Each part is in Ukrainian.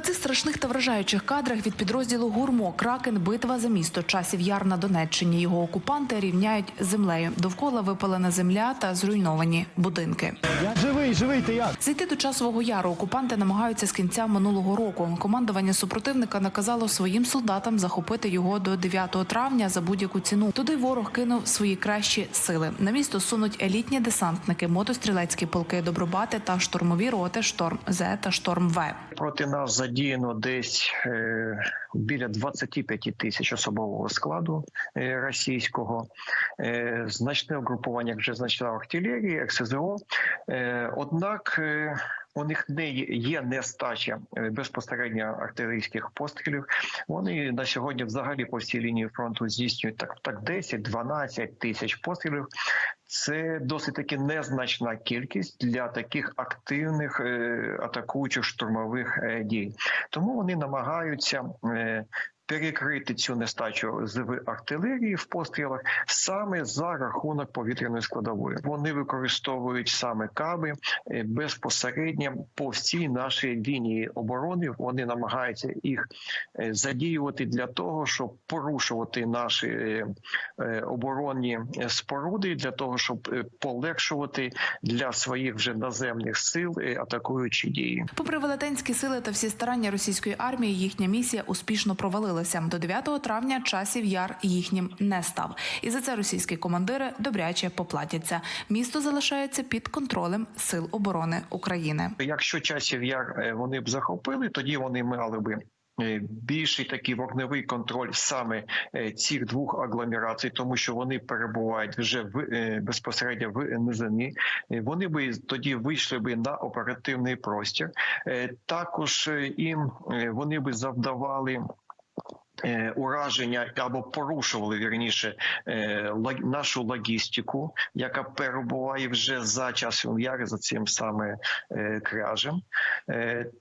На цих страшних та вражаючих кадрах від підрозділу Гурмо Кракен битва за місто часів яр на Донеччині. Його окупанти рівняють з землею. Довкола випалена земля та зруйновані будинки. Я живий, живий, ти як? Зайти до часового яру окупанти намагаються з кінця минулого року. Командування супротивника наказало своїм солдатам захопити його до 9 травня за будь-яку ціну. Туди ворог кинув свої кращі сили. На місто сунуть елітні десантники, мотострілецькі полки, добробати та штурмові роти Шторм З та Шторм В. Проти нас задіяно десь е, біля 25 тисяч особового складу е, російського, е, значне угрупування, вже значна артилерії, РСЗО. Е, однак у них не є- нестача безпосередньо артилерійських пострілів. Вони на сьогодні взагалі по всій лінії фронту здійснюють так, так 10-12 тисяч пострілів. Це досить таки незначна кількість для таких активних е, атакуючих штурмових е, дій. Тому вони намагаються е, перекрити цю нестачу з артилерії в пострілах саме за рахунок повітряної складової. Вони використовують саме каби е, безпосередньо по всій нашій лінії оборони. Вони намагаються їх е, задіювати для того, щоб порушувати наші е, оборонні споруди, для того, щоб полегшувати для своїх вже наземних сил атакуючі дії. Попри велетенські сили та всі старання російської армії, їхня місія успішно провалилася. До 9 травня часів яр їхнім не став. І за це російські командири добряче поплатяться. Місто залишається під контролем сил оборони України. Якщо часів яр е, вони б захопили, тоді вони мали би. е, Більший такий вогневий контроль саме е, цих двох агломерацій, тому що вони перебувають вже в безпосередньо в низині. Вони би тоді вийшли би на оперативний простір. Також їм вони би завдавали. Е, Ураження або порушували вірніше е, нашу логістику, яка перебуває вже за часом яри за цим саме е, кряжем.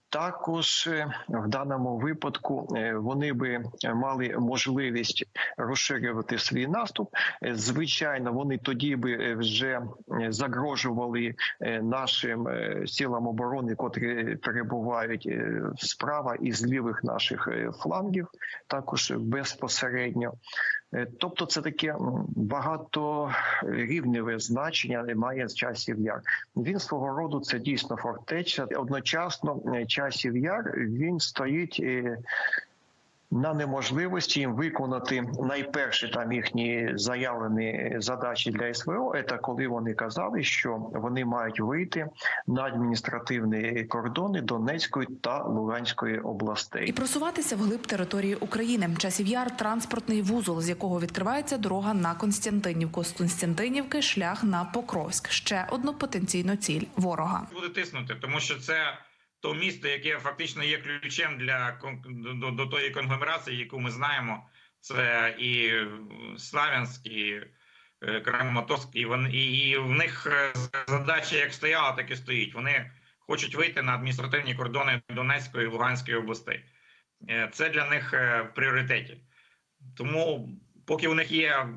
Також в даному випадку вони би мали можливість розширювати свій наступ. Звичайно, вони тоді би вже загрожували нашим силам оборони, котрі перебувають справа і з лівих наших флангів, також безпосередньо. Е, Тобто, це таке багаторівневе значення має з часів яр. Він свого роду це дійсно фортеця. Одночасно е, часів яр він стоїть. На неможливості їм виконати найперші там їхні заявлені задачі для СВО, це коли вони казали, що вони мають вийти на адміністративні кордони Донецької та Луганської областей І просуватися вглиб території України. Часів яр транспортний вузол, з якого відкривається дорога на Константинівку. З Константинівки шлях на Покровськ. Ще одну потенційну ціль ворога. буде тиснути, тому що це то місто, яке фактично є ключем для до, до тої конгломерації, яку ми знаємо. Це і Славянськ, і е, Краматорськ, і вони і, і в них е, задача як стояла, так і стоїть. Вони хочуть вийти на адміністративні кордони Донецької і Луганської областей. Е, Це для них в пріоритеті. Тому, поки у них є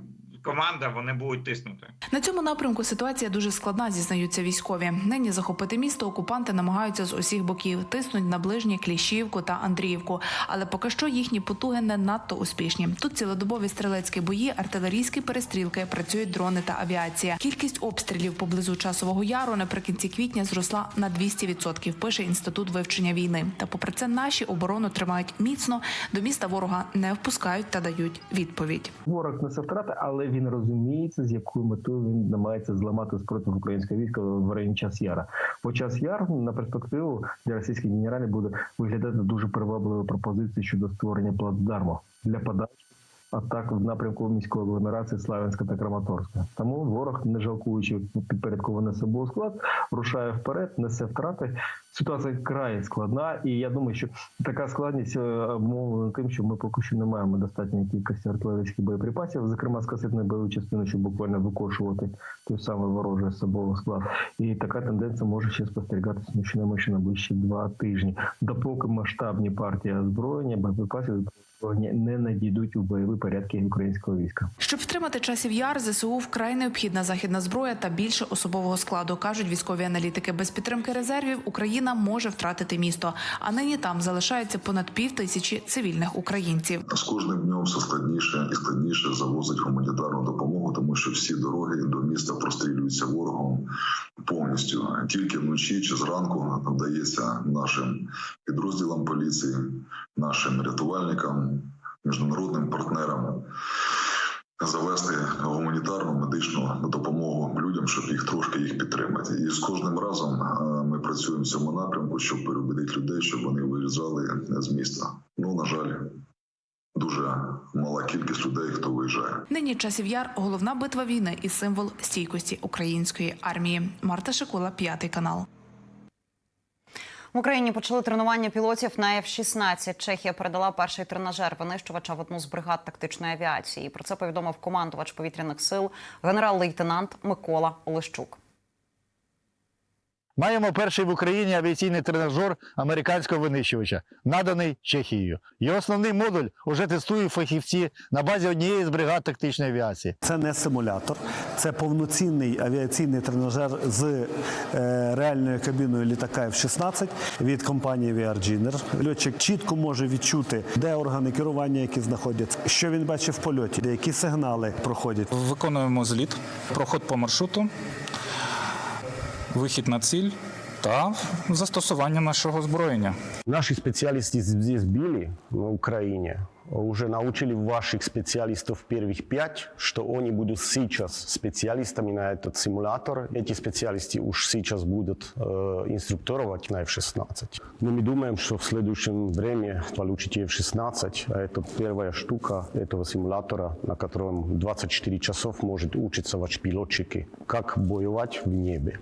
команда, вони будуть тиснути. На цьому напрямку ситуація дуже складна, зізнаються військові. Нині захопити місто окупанти намагаються з усіх боків, тиснуть на ближні Кліщівку та Андріївку. Але поки що їхні потуги не надто успішні. Тут цілодобові стрілецькі бої, артилерійські перестрілки, працюють дрони та авіація. Кількість обстрілів поблизу часового яру наприкінці квітня зросла на 200%, Пише інститут вивчення війни. Та попри це наші оборону тримають міцно. До міста ворога не впускають та дають відповідь. Ворог несе втрати, але він розуміється, з якою метою він намагається зламати спротив українського війська в районі час яра. Бо час яр на перспективу для російських генералів буде виглядати дуже привабливою пропозицією щодо створення плацдарму для подачі атак в напрямку міської агломерації Славянська та Краматорська. Тому ворог, не жалкуючи підпорядкований собою склад, рушає вперед, несе втрати. Ситуація край складна, і я думаю, що така складність е, обумовлена тим, що ми поки що не маємо достатньої кількості артилерійських боєприпасів, зокрема з касетної бойової частини, щоб буквально викошувати той самий ворожий особовий склад. І така тенденція може ще спостерігатися ну, щонайменше на ближчі два тижні, допоки масштабні партії озброєння боєприпасів не надійдуть у бойові порядки українського війська. Щоб втримати часів яр, ЗСУ вкрай необхідна західна зброя та більше особового складу. кажуть військові аналітики. Без підтримки резервів Україна може втратити місто. А нині там залишається понад пів тисячі цивільних українців. З кожним днем все складніше і складніше завозить гуманітарну допомогу, тому що всі дороги до міста прострілюються ворогом повністю. Тільки вночі чи зранку вдається нашим підрозділам поліції, нашим рятувальникам, міжнародним партнерам завести гуманітарну медичну допомогу людям, щоб їх трошки їх підтримати. І з кожним разом е, ми працюємо в цьому напрямку, щоб переубедити людей, щоб вони виїжджали з міста. Ну на жаль, дуже мала кількість людей, хто виїжджає. Нині часів яр головна битва війни і символ стійкості української армії. Марта Шикула, п'ятий канал. В Україні почали тренування пілотів на F-16. Чехія передала перший тренажер винищувача в одну з бригад тактичної авіації. Про це повідомив командувач повітряних сил генерал-лейтенант Микола Олещук. Маємо перший в Україні авіаційний тренажер американського винищувача, наданий Чехією. Його основний модуль уже тестують фахівці на базі однієї з бригад тактичної авіації. Це не симулятор, це повноцінний авіаційний тренажер з е, реальною кабіною літака F-16 від компанії VRGiner. Льотчик чітко може відчути, де органи керування, які знаходяться, що він бачить в польоті, які сигнали проходять. Виконуємо зліт, проход по маршруту, вихід на ціль та застосування нашого озброєння. Наши специалисты здесь были, на Украине, уже научили ваших специалистов первых пять, что они будут сейчас специалистами на этот симулятор. Эти специалисты уж сейчас будут э, инструктировать на F-16. Но мы думаем, что в следующем время получите F-16, а это первая штука этого симулятора, на котором 24 часов может учиться ваш пилотчики, как воевать в небе.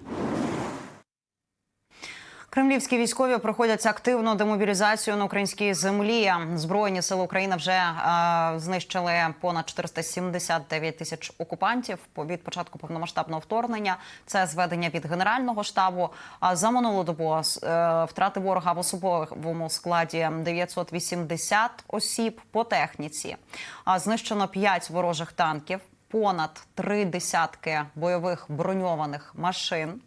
Кремлівські військові проходять активну демобілізацію на українській землі. Збройні сили України вже е, знищили понад 479 тисяч окупантів від початку повномасштабного вторгнення. Це зведення від генерального штабу. А за минулу добу е, втрати ворога в особовому складі 980 осіб по техніці. А знищено 5 ворожих танків понад три десятки бойових броньованих машин.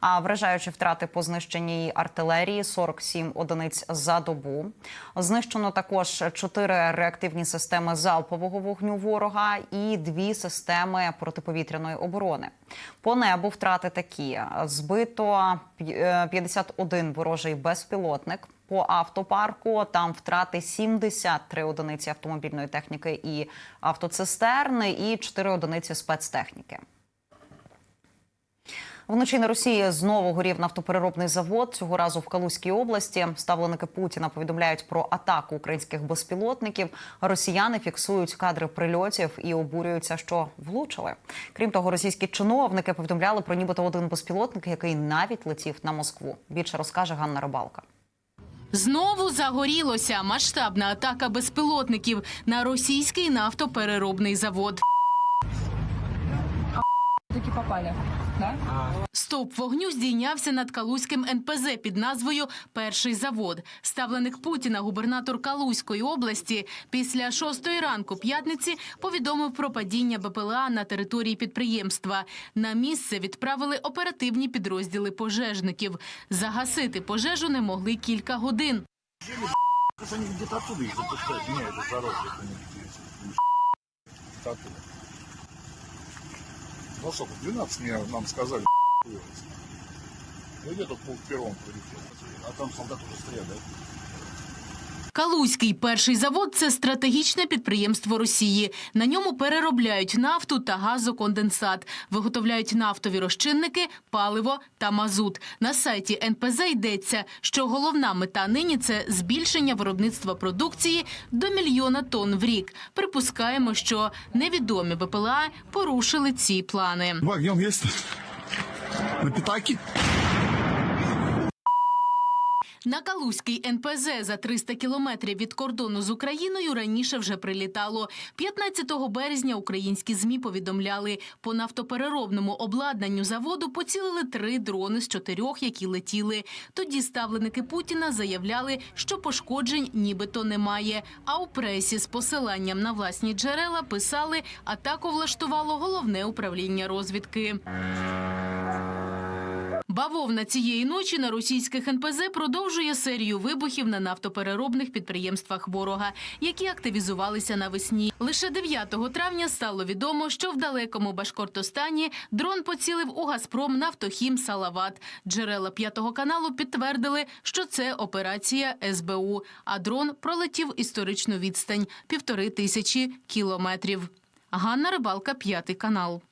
А вражаючи втрати по знищеній артилерії 47 одиниць за добу. Знищено також чотири реактивні системи залпового вогню ворога і дві системи протиповітряної оборони. По небу втрати такі: збито е, 51 ворожий безпілотник. По автопарку там втрати 73 одиниці автомобільної техніки і автоцистерни, і 4 одиниці спецтехніки. Вночі на Росії знову горів нафтопереробний завод. Цього разу в Калузькій області. Ставленики Путіна повідомляють про атаку українських безпілотників. Росіяни фіксують кадри прильотів і обурюються, що влучили. Крім того, російські чиновники повідомляли про нібито один безпілотник, який навіть летів на Москву. Більше розкаже Ганна Рибалка. Знову загорілося масштабна атака безпілотників на російський нафтопереробний завод. Таки попали, да? Стовп вогню здійнявся над Калузьким НПЗ під назвою Перший завод. Ставленик Путіна, губернатор Калузької області, після шостої ранку п'ятниці повідомив про падіння БПЛА на території підприємства. На місце відправили оперативні підрозділи пожежників. Загасити пожежу не могли кілька годин. Ну что, в 12 мне, нам сказали, ну где-то пол первом прилетел. А там солдат уже стоят, да? Калузький перший завод це стратегічне підприємство Росії. На ньому переробляють нафту та газоконденсат, виготовляють нафтові розчинники, паливо та мазут. На сайті НПЗ йдеться, що головна мета нині це збільшення виробництва продукції до мільйона тонн в рік. Припускаємо, що невідомі БПЛА порушили ці плани. Огнем есть? На пятаке? На Калузький НПЗ за 300 кілометрів від кордону з Україною раніше вже прилітало. 15 березня українські ЗМІ повідомляли, по нафтопереробному обладнанню заводу поцілили три дрони з чотирьох, які летіли. Тоді ставленики Путіна заявляли, що пошкоджень нібито немає. А у пресі з посиланням на власні джерела писали, атаку влаштувало головне управління розвідки. Бавовна цієї ночі на російських НПЗ продовжує серію вибухів на нафтопереробних підприємствах ворога, які активізувалися навесні. Лише 9 травня стало відомо, що в далекому Башкортостані дрон поцілив у Газпром Нафтохім Салават. Джерела п'ятого каналу підтвердили, що це операція СБУ, а дрон пролетів історичну відстань півтори тисячі кілометрів. Ганна Рибалка, п'ятий канал.